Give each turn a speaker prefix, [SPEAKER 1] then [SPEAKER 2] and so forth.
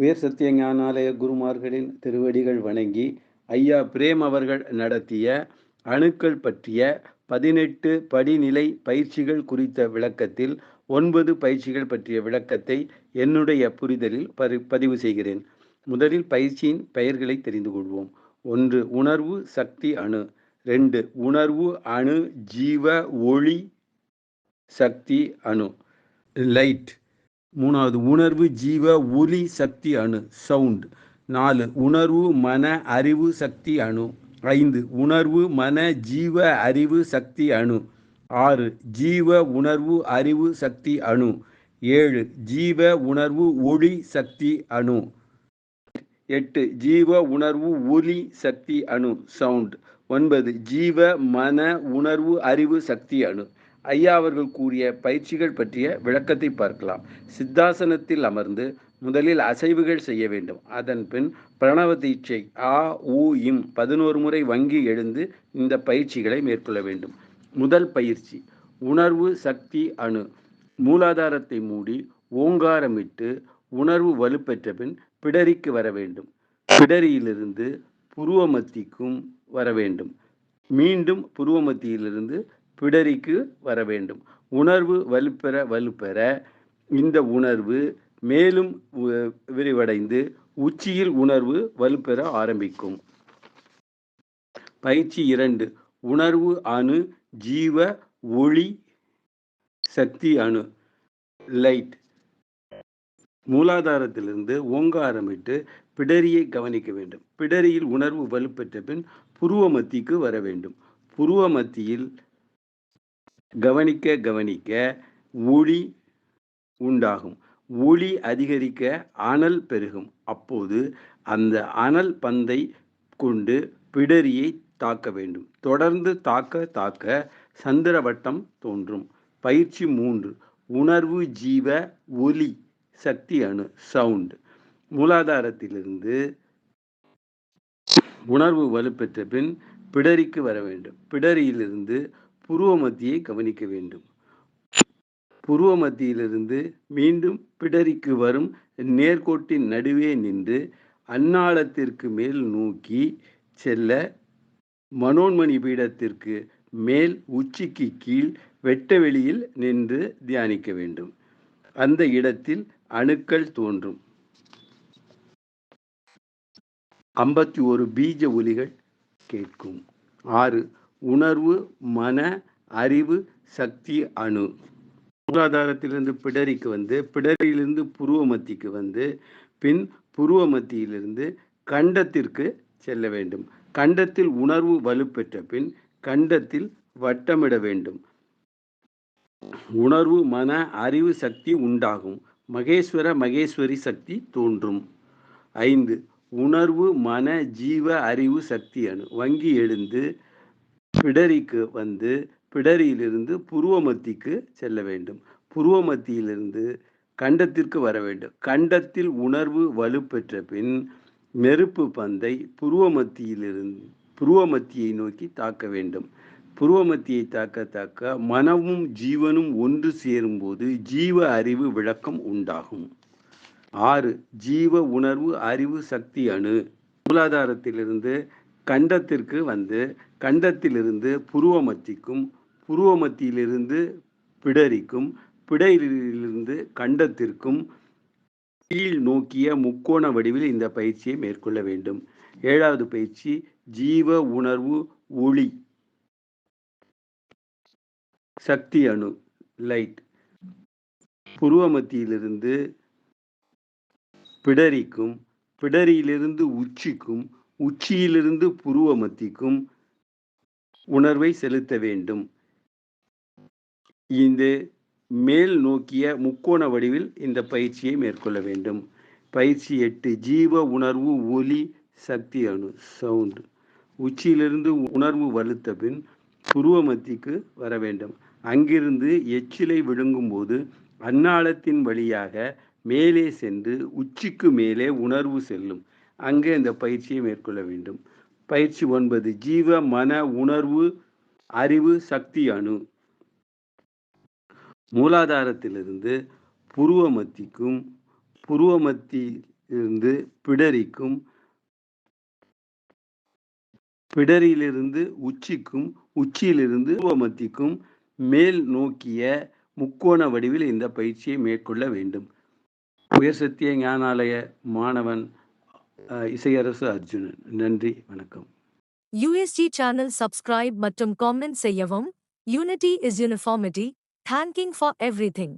[SPEAKER 1] உயர் சத்தியஞானாலய குருமார்களின் திருவடிகள் வணங்கி ஐயா பிரேம் அவர்கள் நடத்திய அணுக்கள் பற்றிய பதினெட்டு படிநிலை பயிற்சிகள் குறித்த விளக்கத்தில் ஒன்பது பயிற்சிகள் பற்றிய விளக்கத்தை என்னுடைய புரிதலில் பரி பதிவு செய்கிறேன். முதலில் பயிற்சியின் பெயர்களை தெரிந்து கொள்வோம். ஒன்று உணர்வு சக்தி அணு. ரெண்டு உணர்வு அணு ஜீவ ஒளி சக்தி அணு. லைட். மூணாவது உணர்வு ஜீவ ஒலி சக்தி அணு சவுண்ட். நாலு உணர்வு மன அறிவு சக்தி அணு. ஐந்து உணர்வு மன ஜீவ அறிவு சக்தி அணு. ஆறு ஜீவ உணர்வு அறிவு சக்தி அணு. ஏழு ஜீவ உணர்வு ஒளி சக்தி அணு. எட்டு ஜீவ உணர்வு ஒலி சக்தி அணு சவுண்ட். ஒன்பது ஜீவ மன உணர்வு அறிவு சக்தி அணு. ஐயா அவர்கள் கூறிய பயிற்சிகள் பற்றிய விளக்கத்தை பார்க்கலாம். சித்தாசனத்தில் அமர்ந்து முதலில் அசைவுகள் செய்ய வேண்டும். அதன் பின் பிரணவ தீட்சை ஆ ஊ இம் பதினோரு முறை வங்கி எழுந்து இந்த பயிற்சிகளை மேற்கொள்ள வேண்டும். முதல் பயிற்சி உணர்வு சக்தி அணு. மூலாதாரத்தை மூடி ஓங்காரமிட்டு உணர்வு வலுப்பெற்ற பின் பிடரிக்கு வர வேண்டும். பிடரியிலிருந்து புருவமத்திக்கும் வர வேண்டும். மீண்டும் புருவமத்தியிலிருந்து பிடரிக்கு வர வேண்டும். உணர்வு வலுப்பெற வலுப்பெற இந்த உணர்வு மேலும் விரிவடைந்து உச்சியில் உணர்வு வலுப்பெற ஆரம்பிக்கும். பயிற்சி இரண்டு. உணர்வு அணு ஜீவ ஒளி சக்தி அணு லைட். மூலாதாரத்திலிருந்து ஓங்காரமிட்டு பிடரியை கவனிக்க வேண்டும். பிடரியில் உணர்வு வலுப்பெற்ற பின் புருவ மத்திக்கு வர வேண்டும். புருவ மத்தியில் கவனிக்க கவனிக்க ஒளி உண்டாகும். ஒளி அதிகரிக்க அனல் பெருகும். அப்போது அந்த அனல் பந்தை கொண்டு பிடரியை தாக்க வேண்டும். தொடர்ந்து தாக்க தாக்க சந்திரவட்டம் தோன்றும். பயிற்சி மூன்று உணர்வு ஜீவ ஒலி சக்தி அணு சவுண்ட். மூலாதாரத்திலிருந்து உணர்வு வலுப்பெற்ற பின் பிடரிக்கு வர வேண்டும். பிடரியிலிருந்து புருவ மத்தியை கவனிக்க வேண்டும். புருவ மத்தியிலிருந்து மீண்டும் பிடரிக்கு வரும் நேர்கோட்டின் நடுவே நின்று அன்னாளத்திற்கு மேல் நோக்கி செல்ல மனோன்மணி பீடத்திற்கு மேல் உச்சிக்கு கீழ் வெட்ட வெளியில் நின்று தியானிக்க வேண்டும். அந்த இடத்தில் அணுக்கள் தோன்றும். ஐம்பத்தி ஒரு பீஜ ஒலிகள் கேட்கும். ஆறு உணர்வு மன அறிவு சக்தி அணு. மூலாதாரத்திலிருந்து பிடரிக்கு வந்து பிடரியிலிருந்து புருவ மத்திக்கு வந்து பின் புருவ மத்தியிலிருந்து கண்டத்திற்கு செல்ல வேண்டும். கண்டத்தில் உணர்வு வலுப்பெற்ற பின் கண்டத்தில் வட்டமிட வேண்டும். உணர்வு மன அறிவு சக்தி உண்டாகும். மகேஸ்வர மகேஸ்வரி சக்தி தோன்றும். ஐந்து. உணர்வு மன ஜீவ அறிவு சக்தி அணு. வங்கி எழுந்து பிடரிக்கு வந்து பிடரியிலிருந்து புருவமத்திக்கு செல்ல வேண்டும். புருவமத்தியிலிருந்து கண்டத்திற்கு வர வேண்டும். கண்டத்தில் உணர்வு வலுப்பெற்ற பின் நெருப்பு பந்தை புருவமத்தியிலிருந்து புருவமத்தியை நோக்கி தாக்க வேண்டும். புருவமத்தியை தாக்க தாக்க மனமும் ஜீவனும் ஒன்று சேரும்போது ஜீவ அறிவு விளக்கம் உண்டாகும். ஆறு ஜீவ உணர்வு அறிவு சக்தி அணு. மூலாதாரத்திலிருந்து கண்டத்திற்கு வந்து கண்டத்திலிருந்து புருவமத்திக்கும் புருவமத்தியிலிருந்து பிடரிக்கும் பிடரிலிருந்து கண்டத்திற்கும் கீழ் நோக்கிய முக்கோண வடிவில் இந்த பயிற்சியை மேற்கொள்ள வேண்டும். ஏழாவது பயிற்சி ஜீவ உணர்வு ஒளி. சக்தி அணு லைட் புருவமத்தியிலிருந்து பிடரிக்கும் பிடரியிலிருந்து உச்சிக்கும் உச்சியிலிருந்து புருவமத்திக்கும் உணர்வை செலுத்த வேண்டும். இந்த மேல் நோக்கிய முக்கோண வடிவில் இந்த பயிற்சியை மேற்கொள்ள வேண்டும். பயிற்சி எட்டு ஜீவ உணர்வு ஒலி சக்தி அணு சவுண்டு. உச்சியிலிருந்து உணர்வு வலுத்த பின் புருவமத்திக்கு வர வேண்டும். அங்கிருந்து எச்சிலை விழுங்கும்போது அன்னாளத்தின் வழியாக மேலே சென்று உச்சிக்கு மேலே உணர்வு செல்லும். அங்கே இந்த பயிற்சியை மேற்கொள்ள வேண்டும். பயிற்சி ஒன்பது ஜீவ மன உணர்வு அறிவு சக்தி அணு. மூலாதாரத்திலிருந்து புருவமத்திக்கும் புருவமத்தி இருந்து பிடரிக்கும் பிடரியிலிருந்து உச்சிக்கும் உச்சியிலிருந்து மத்திக்கும் மேல் நோக்கிய முக்கோண வடிவில் இந்த பயிற்சியை மேற்கொள்ள வேண்டும். உயர் சத்திய ஞானாலய மாணவன் இசையரசு அர்ஜுனன். நன்றி வணக்கம்.
[SPEAKER 2] யூஎஸ்டி சேனல் சப்ஸ்கிரைப் மற்றும் காமெண்ட் செய்யவும். Unity is uniformity thanking for everything